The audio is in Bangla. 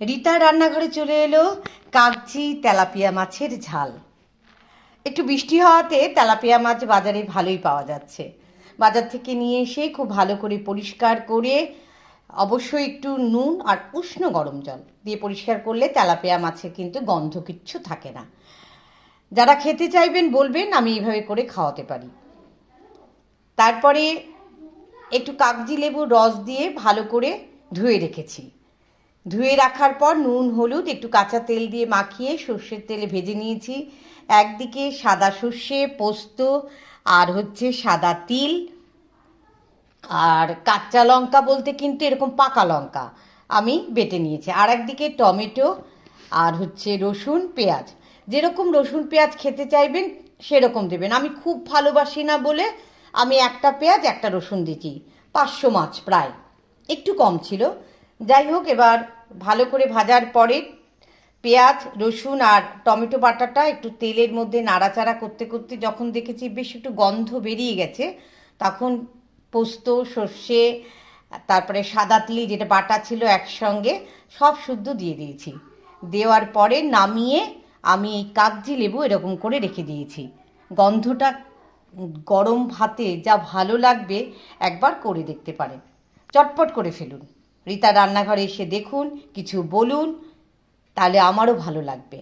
রিতা রান্নাঘরে চলে এলো কাগজি তেলাপিয়া মাছের ঝাল। একটু বৃষ্টি হওয়াতে তেলাপিয়া মাছ বাজারে ভালোই পাওয়া যাচ্ছে। বাজার থেকে নিয়ে এসে খুব ভালো করে পরিষ্কার করে অবশ্যই একটু নুন আর উষ্ণ গরম জল দিয়ে পরিষ্কার করলে তেলাপিয়া মাছের কিন্তু গন্ধ কিচ্ছু থাকে না। যারা খেতে চাইবেন বলবেন, আমি এইভাবে করে খাওয়াতে পারি। তারপরে একটু কাগজি লেবুর রস দিয়ে ভালো করে ধুয়ে রেখেছি। ধুয়ে রাখার পর নুন, হলুদ, একটু কাঁচা তেল দিয়ে মাখিয়ে সর্ষের তেলে ভেজে নিয়েছি। একদিকে সাদা সর্ষে পোস্ত আর হচ্ছে সাদা তিল। আর কাঁচা লঙ্কা বলতে কিন্তু এরকম পাকা লঙ্কা আমি বেটে নিয়েছি। আর একদিকে টমেটো আর হচ্ছে রসুন, পেঁয়াজ। যেরকম রসুন, পেঁয়াজ খেতে চাইবেন, সেরকম দেবেন। আমি খুব ভালোবাসি না বলে আমি একটা পেঁয়াজ, একটা রসুন দিচ্ছি পাঁচশো মাছ প্রায়। একটু কম ছিল। যাই হোক, এবার ভালো করে ভাজার পরে পেঁয়াজ, রসুন আর টমেটো বাটাটা একটু তেলের মধ্যে নাড়াচাড়া করতে করতে যখন দেখেছি বেশ একটু গন্ধ বেরিয়ে গেছে, তখন পোস্ত, সর্ষে, তারপরে সাদা তিল, যেটা বাটা ছিল একসঙ্গে, সব শুদ্ধ দিয়ে দিয়েছি। দেওয়ার পরে নামিয়ে আমি এই কাগজি লেবু এরকম করে রেখে দিয়েছি। গন্ধটা গরম ভাতে যা ভালো লাগবে একবার করে দেখতে পারেন। চটপট করে ফেলুন। রীতা রান্নাঘরে এসে দেখুন কিছু বলুন তাহলে আমারও ভালো লাগবে।